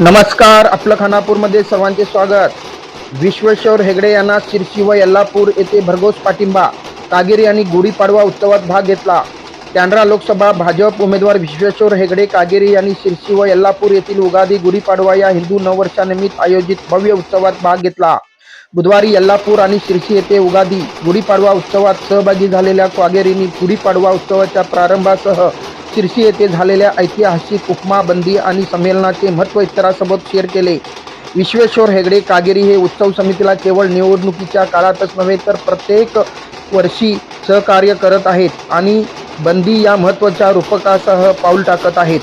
नमस्कार आपलं खानापूरमध्ये सर्वांचे स्वागत. विश्वेश्वर हेगडे यांना शिरशी व यल्लापूर येथे भरघोस पाठिंबा. कागेरी आणि गुढीपाडवा उत्सवात भाग घेतला. कॅनरा लोकसभा भाजप उमेदवार विश्वेश्वर हेगडे कागेरी यांनी शिरशी व यल्लापूर येथील उगादी गुढीपाडवा या हिंदू नववर्षानिमित्त आयोजित भव्य उत्सवात भाग घेतला. बुधवारी यल्लापूर आणि शिरशी येथे उगादी गुढीपाडवा उत्सवात सहभागी झालेल्या कागेरींनी गुढीपाडवा उत्सवाच्या प्रारंभासह शिर्शी येथे झालेल्या ऐतिहासिक उपमा बंदी आणि संमेलनाचे महत्त्व इतरांसोबत शेअर केले. विश्वेश्वर हेगडे कागेरी हे उत्सव समितीला केवळ निवडणुकीच्या काळातच नव्हे तर प्रत्येक वर्षी सहकार्य करत आहेत आणि बंदी या महत्त्वाच्या रूपकासह पाऊल टाकत आहेत.